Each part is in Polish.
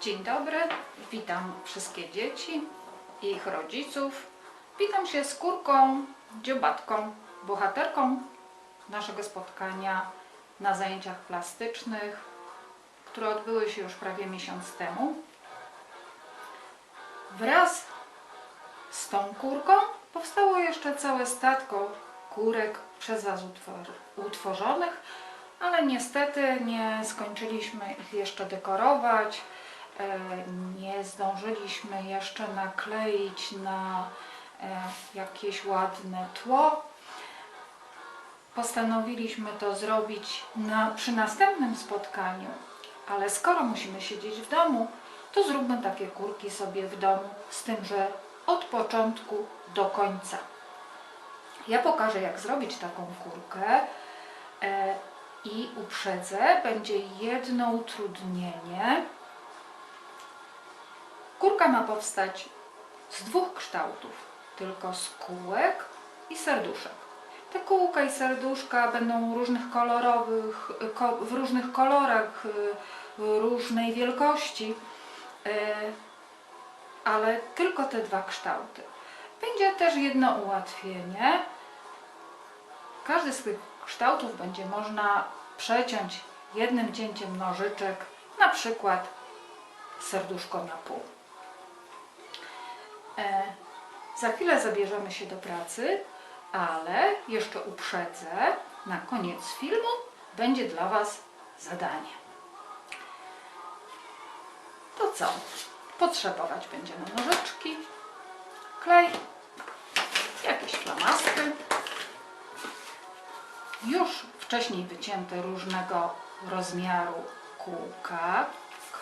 Dzień dobry, witam wszystkie dzieci i ich rodziców. Witam się z Kurką, dziobatką, bohaterką naszego spotkania na zajęciach plastycznych, które odbyły się już prawie miesiąc temu. Wraz z tą kurką powstało jeszcze całe statko kurek przez Was utwor- utworzonych, ale niestety nie skończyliśmy ich jeszcze dekorować. E, Nie zdążyliśmy jeszcze nakleić na e, jakieś ładne tło. Postanowiliśmy to zrobić na, przy następnym spotkaniu, ale skoro musimy siedzieć w domu, to zróbmy takie kurki sobie w domu, z tym, że od początku do końca. Ja pokażę, jak zrobić taką kurkę e, i uprzedzę, będzie jedno utrudnienie. Kurka ma powstać z dwóch kształtów, tylko z kółek i serduszek. Te kółka i serduszka będą różnych kolorowych, ko, w różnych kolorach, y, różnej wielkości, y, ale tylko te dwa kształty. Będzie też jedno ułatwienie. Każdy z tych kształtów będzie można przeciąć jednym cięciem nożyczek, na przykład serduszko na pół. E, za chwilę zabierzemy się do pracy, ale jeszcze uprzedzę, na koniec filmu będzie dla Was zadanie. To co? Potrzebować będziemy nożyczki, klej, jakieś flamastry, już wcześniej wycięte różnego rozmiaru kółka,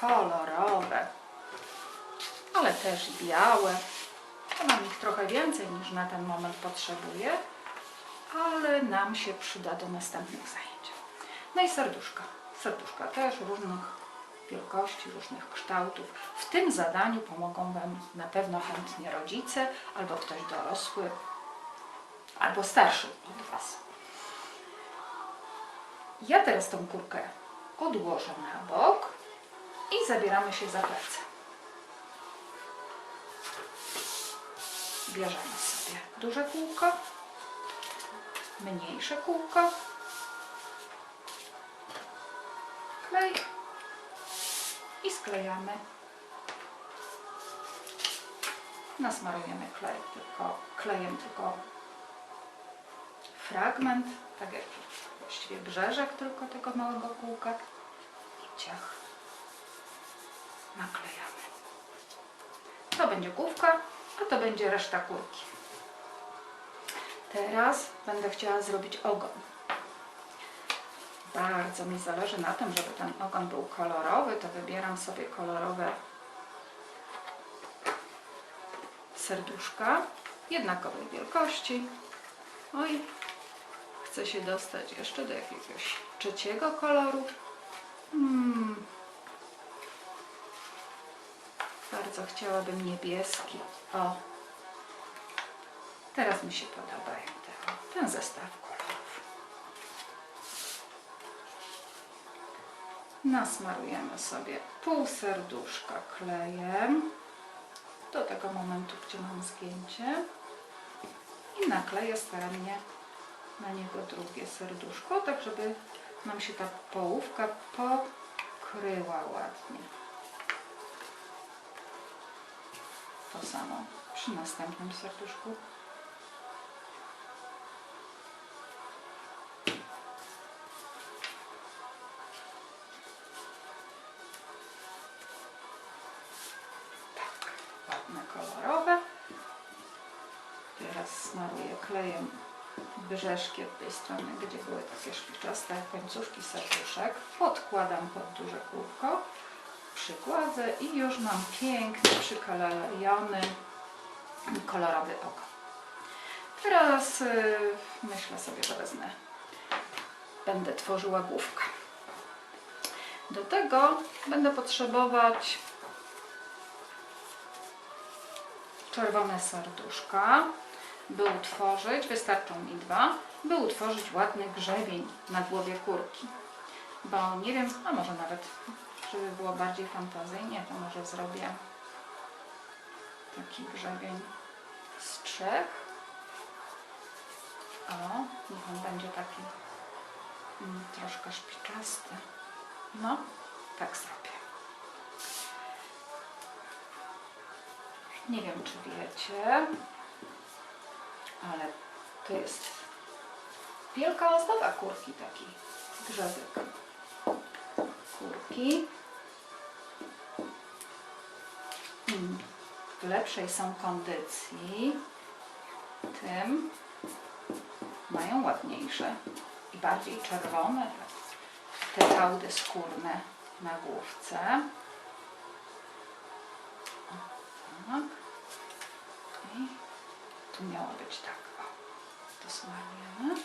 kolorowe, ale też białe. Mam ich trochę więcej niż na ten moment potrzebuję, ale nam się przyda do następnych zajęć. No i serduszka. Serduszka też różnych wielkości, różnych kształtów. W tym zadaniu pomogą Wam na pewno chętnie rodzice, albo ktoś dorosły, albo starszy od Was. Ja teraz tą kurkę odłożę na bok i zabieramy się za pracę. Bierzemy sobie duże kółko, mniejsze kółko, klej i sklejamy. Nasmarujemy klej tylko, klejem tylko fragment, tak jak właściwie brzeżek tylko tego małego kółka i ciach naklejamy. To będzie główka, a to będzie reszta kurki. Teraz będę chciała zrobić ogon. Bardzo mi zależy na tym, żeby ten ogon był kolorowy, to wybieram sobie kolorowe serduszka jednakowej wielkości. Oj, chcę się dostać jeszcze do jakiegoś trzeciego koloru. Hmm. Bardzo chciałabym niebieski. O, teraz mi się podobają te, ten zestaw kolorów. Nasmarujemy sobie pół serduszka klejem do tego momentu, gdzie mam zgięcie i nakleję starannie na niego drugie serduszko, tak żeby nam się ta połówka pokryła ładnie. To samo przy następnym serduszku. Tak, ładne kolorowe. Teraz smaruję klejem brzeżki od tej strony, gdzie były takie szpiczaste końcówki serduszek. Podkładam pod duże kółko, przykładzę i już mam piękny, przyklejony, kolorowy ogon. Teraz y, myślę sobie, że wezmę, będę tworzyła główkę. Do tego będę potrzebować czerwone serduszka, by utworzyć, wystarczą mi dwa, by utworzyć ładny grzebień na głowie kurki. Bo nie wiem, a może nawet żeby było bardziej fantazyjnie, to może zrobię taki grzebień z trzech. O, niech on będzie taki mm, troszkę szpiczasty. No, tak zrobię. Nie wiem, czy wiecie, ale to jest wielka ozdoba kurki, taki grzebek. Kurki. Lepszej są kondycji, tym mają ładniejsze i bardziej czerwone te hałdy skórne na główce. Tak. I tu miało być tak. O, to smarujemy.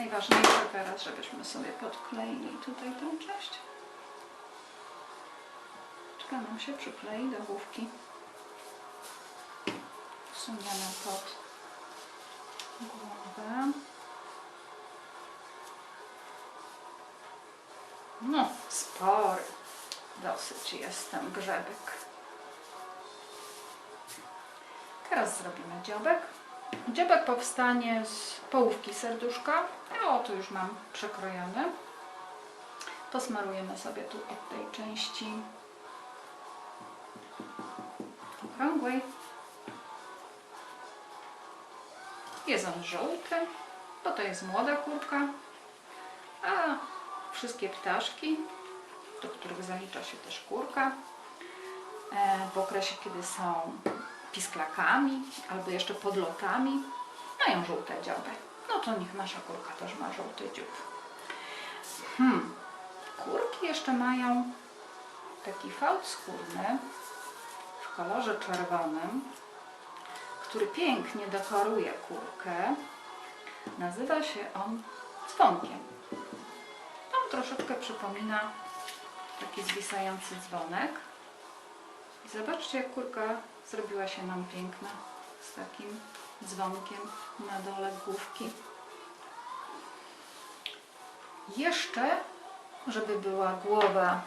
Najważniejsze teraz, żebyśmy sobie podkleili tutaj tą część. Czeka nam się przyklei do główki. Suniemy pod głowę. No, spory. Dosyć jest ten grzebek. Teraz zrobimy dziobek. Dziobek powstanie z połówki serduszka. A o, tu już mam przekrojony. Posmarujemy sobie tu od tej części okrągłej. Jest on żółty, bo to jest młoda kurka, a wszystkie ptaszki, do których zalicza się też kurka, e, w okresie, kiedy są pisklakami albo jeszcze podlotami, mają żółte dzioby. No to niech nasza kurka też ma żółty dziób. Hmm. Kurki jeszcze mają taki fałd skórny w kolorze czerwonym, który pięknie dekoruje kurkę. Nazywa się on dzwonkiem. On troszeczkę przypomina taki zwisający dzwonek. I zobaczcie, jak kurka zrobiła się nam piękna z takim dzwonkiem na dole główki. Jeszcze, żeby była głowa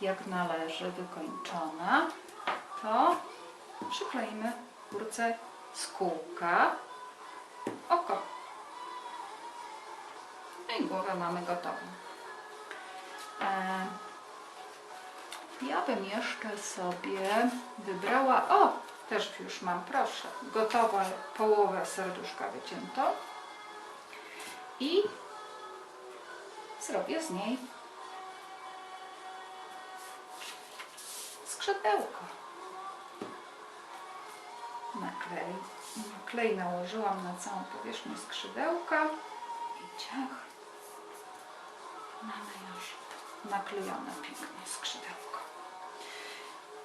jak należy wykończona, to przykleimy kurce z kółka oko. No i głowę mamy gotową. E, ja bym jeszcze sobie wybrała, o, też już mam, proszę, gotową połowę serduszka wyciętą i zrobię z niej skrzydełko. Naklej, klej nałożyłam na całą powierzchnię skrzydełka i ciach. Mamy już naklejone pięknie skrzydełko.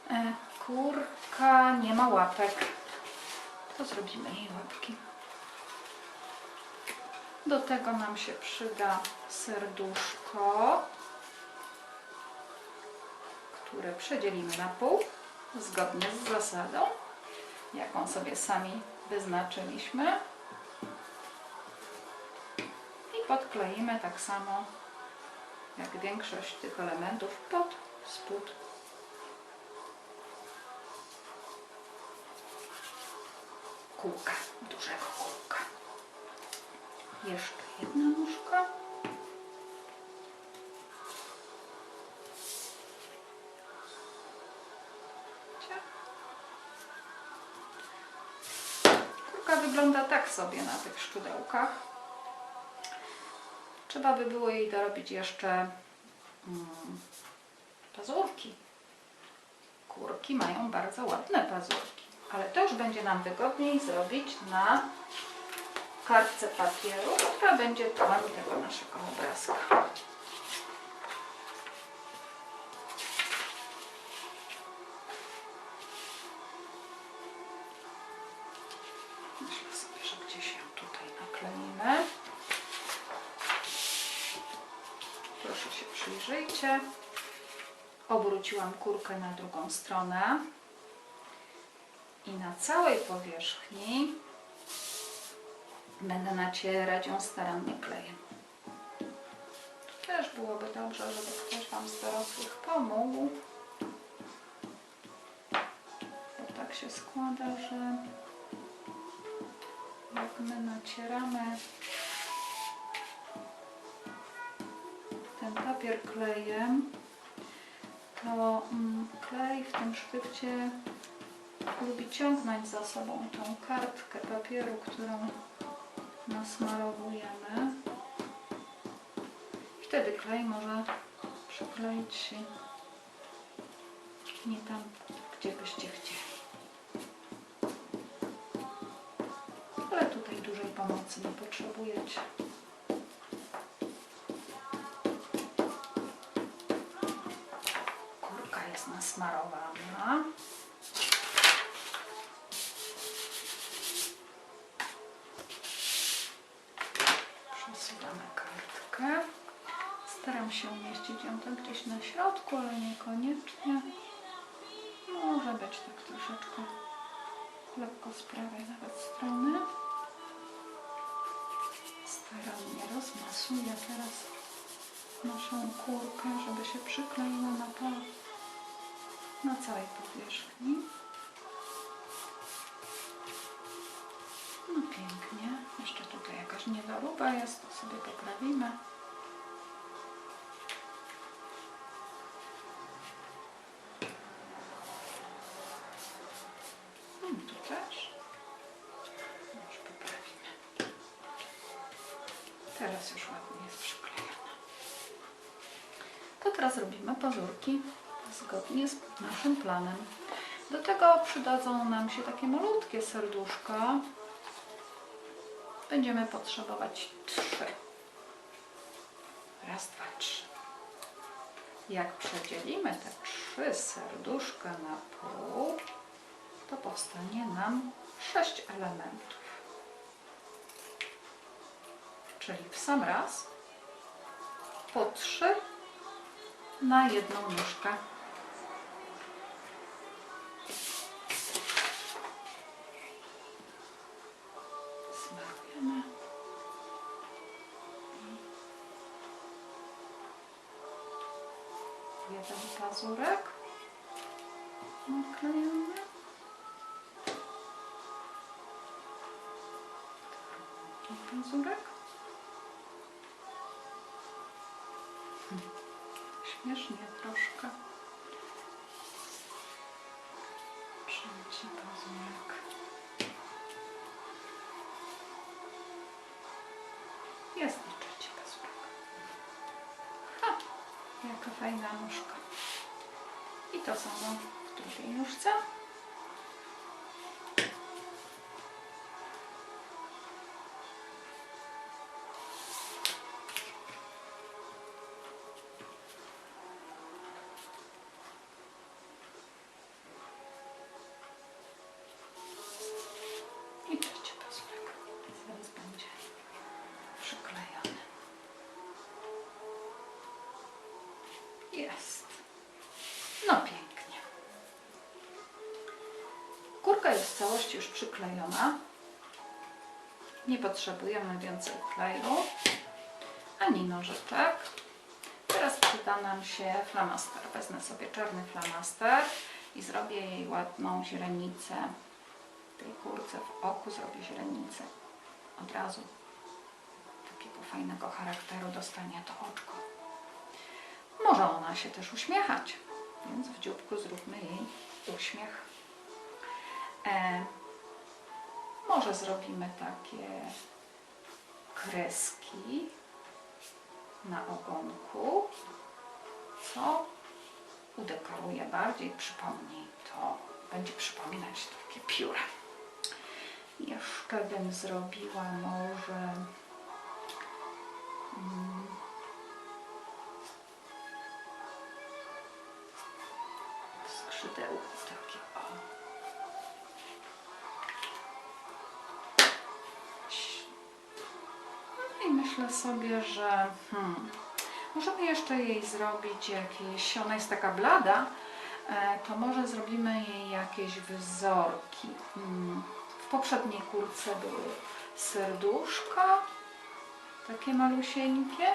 E, Kurka nie ma łapek. To zrobimy jej łapki. Do tego nam się przyda serduszko, które przedzielimy na pół, zgodnie z zasadą, jaką sobie sami wyznaczyliśmy. I podkleimy tak samo jak większość tych elementów pod spód kółka, dużego kółka. Jeszcze jedna nóżka. Kurka wygląda tak sobie na tych szczudełkach. Trzeba by było jej dorobić jeszcze mm, pazurki. Kurki mają bardzo ładne pazurki, ale to już będzie nam wygodniej zrobić na kartce papieru, która będzie tłem tego naszego obrazka. Myślę sobie, że gdzieś ją tutaj nakleimy. Proszę się przyjrzyjcie. Obróciłam kurkę na drugą stronę. I na całej powierzchni będę nacierać ją starannie klejem. Tu też byłoby dobrze, żeby ktoś Wam z dorosłych pomógł. Bo tak się składa, że jak my nacieramy papier klejem, to mm, klej w tym szrifcie lubi ciągnąć za sobą tą kartkę papieru, którą nasmarowujemy. Wtedy klej może przykleić się nie tam, gdzie byście chcieli. Ale tutaj dużej pomocy nie potrzebujecie. Jest nasmarowana. Przesuwamy kartkę. Staram się umieścić ją tak gdzieś na środku, ale niekoniecznie. Może być tak troszeczkę lekko z prawej nawet strony. Starannie rozmasuję teraz naszą kurkę, żeby się przykleiła na, po, na całej powierzchni. No pięknie. Jeszcze tutaj jakaś niedoróba jest, to sobie poprawimy. Hmm, tu też. Już poprawimy. Teraz już ładnie jest przyklejona. To teraz robimy pazurki zgodnie z naszym planem. Do tego przydadzą nam się takie malutkie serduszka. Będziemy potrzebować trzy. Raz, dwa, trzy. Jak przedzielimy te trzy serduszka na pół, to powstanie nam sześć elementów. Czyli w sam raz po trzy na jedną nóżkę. Naklejamy. Drugi pazurek. Hmm. Śmiesznie troszkę. Trzeci pazurek. Jest trzeci pazurek. Ha! Jaka fajna nóżka. I to samo w drugiej nóżce. Jest. No pięknie. Kurka jest w całości już przyklejona. Nie potrzebujemy więcej kleju ani nożyczek. Teraz przyda nam się flamaster. Wezmę sobie czarny flamaster i zrobię jej ładną źrenicę. Tej kurce w oku zrobię źrenicę. Od razu takiego fajnego charakteru dostanie to oczko. Może ona się też uśmiechać, więc w dzióbku zróbmy jej uśmiech. E, może zrobimy takie kreski na ogonku, co udekoruje bardziej, przypomni to, będzie przypominać takie pióra. Jeszcze bym zrobiła może mm, skrzydełko takie o. No i myślę sobie, że hmm, możemy jeszcze jej zrobić jakieś, ona jest taka blada, e, to może zrobimy jej jakieś wzorki. Mm, W poprzedniej kurce były serduszka, takie malusieńkie,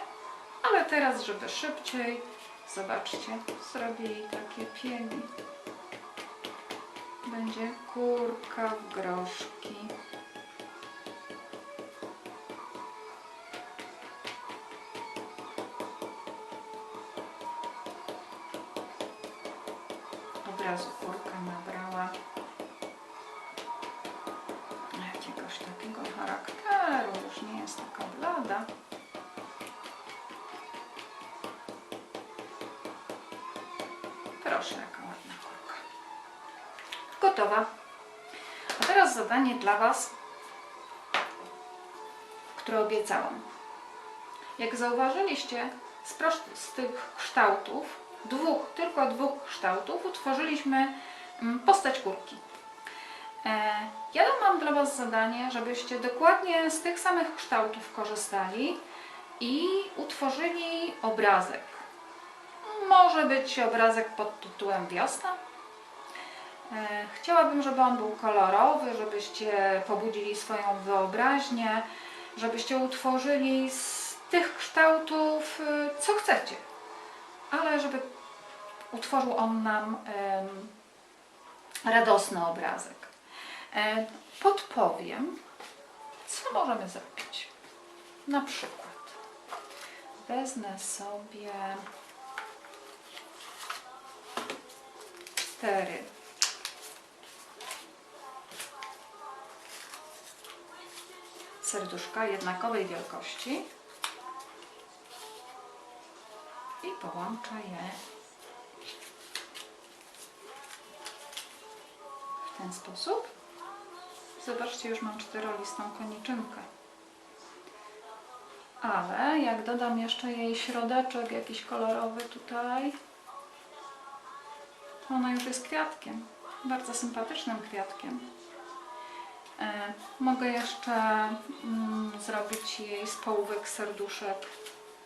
ale teraz, żeby szybciej, zobaczcie, zrobię jej takie piegi. Będzie kurka w groszki. Obrazu kurka nabrała jakiegoś takiego charakteru, już nie jest taka blada. Proszę, jaka. Gotowa. A teraz zadanie dla Was, które obiecałam. Jak zauważyliście, z, z tych kształtów, dwóch, tylko dwóch kształtów, utworzyliśmy mm, postać kurki. E, Ja mam dla Was zadanie, żebyście dokładnie z tych samych kształtów korzystali i utworzyli obrazek. Może być obrazek pod tytułem Wiosna. E, Chciałabym, żeby on był kolorowy, żebyście pobudzili swoją wyobraźnię, żebyście utworzyli z tych kształtów, y, co chcecie, ale żeby utworzył on nam radosny obrazek. E, Podpowiem, co możemy zrobić. Na przykład wezmę sobie cztery serduszka jednakowej wielkości i połączę je w ten sposób. Zobaczcie, już mam czterolistą koniczynkę. Ale jak dodam jeszcze jej środeczek jakiś kolorowy tutaj, to ona już jest kwiatkiem. Bardzo sympatycznym kwiatkiem. E, mogę jeszcze mm, zrobić jej z połówek serduszek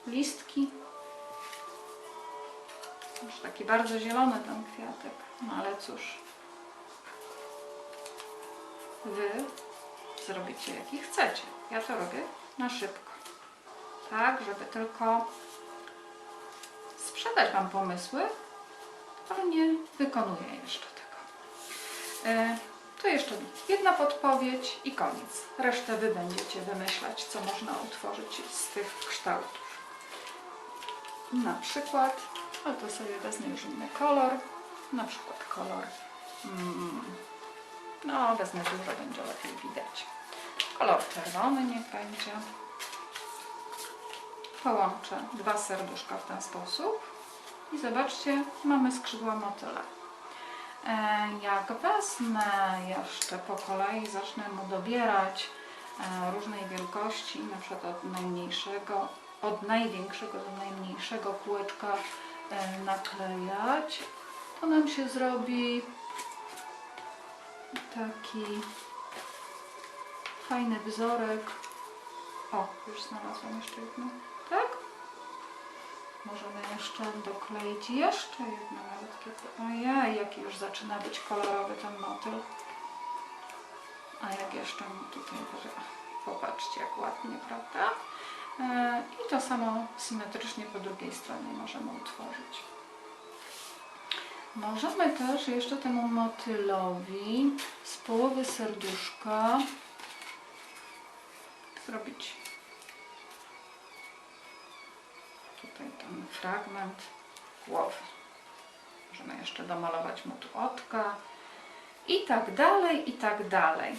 listki. Już taki bardzo zielony ten kwiatek, no ale cóż. Wy zrobicie jaki chcecie. Ja to robię na szybko. Tak, żeby tylko sprzedać Wam pomysły, ale nie wykonuję jeszcze tego. E, to jeszcze jedna podpowiedź i koniec. Resztę Wy będziecie wymyślać, co można utworzyć z tych kształtów. Na przykład, no to sobie wezmę już inny kolor, na przykład kolor, mm, no wezmę dużo, będzie lepiej widać. Kolor czerwony niech będzie. Połączę dwa serduszka w ten sposób i zobaczcie, mamy skrzydła motyla. E, Jak wezmę jeszcze po kolei, zacznę mu dobierać e, różnej wielkości, na przykład od najmniejszego, od największego do najmniejszego kółeczka e, naklejać, to nam się zrobi taki fajny wzorek. O, już znalazłam jeszcze jedno? Możemy jeszcze dokleić jeszcze jedno malutkie. Ojej, jaki już zaczyna być kolorowy ten motyl. A jak jeszcze mu tutaj. Popatrzcie, jak ładnie, prawda? E, I to samo symetrycznie po drugiej stronie możemy utworzyć. Możemy też jeszcze temu motylowi z połowy serduszka zrobić tutaj ten fragment głowy. Możemy jeszcze domalować mu tu oczka i tak dalej, i tak dalej.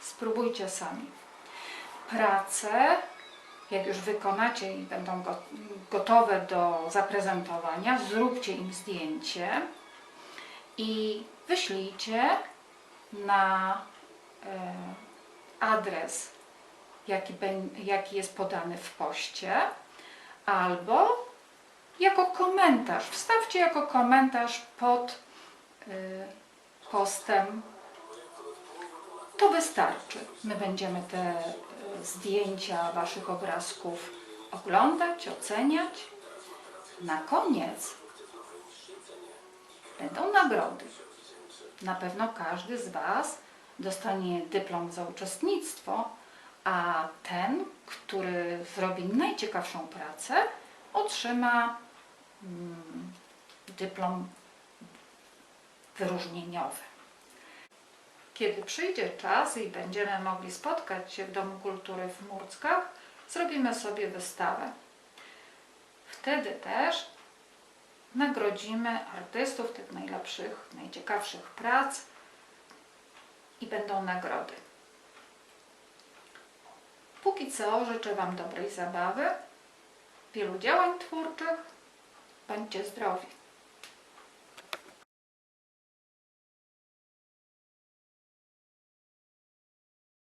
Spróbujcie sami. Prace, jak już wykonacie i będą go- gotowe do zaprezentowania, zróbcie im zdjęcie i wyślijcie na e, adres, jaki jest podany w poście, albo jako komentarz. Wstawcie jako komentarz pod y, postem. To wystarczy. My będziemy te y, zdjęcia Waszych obrazków oglądać, oceniać. Na koniec będą nagrody. Na pewno każdy z Was dostanie dyplom za uczestnictwo, a ten, który zrobi najciekawszą pracę, otrzyma mm, dyplom wyróżnieniowy. Kiedy przyjdzie czas i będziemy mogli spotkać się w Domu Kultury w Murckach, zrobimy sobie wystawę. Wtedy też nagrodzimy artystów tych najlepszych, najciekawszych prac i będą nagrody. Póki co życzę Wam dobrej zabawy, wielu działań twórczych. Bądźcie zdrowi.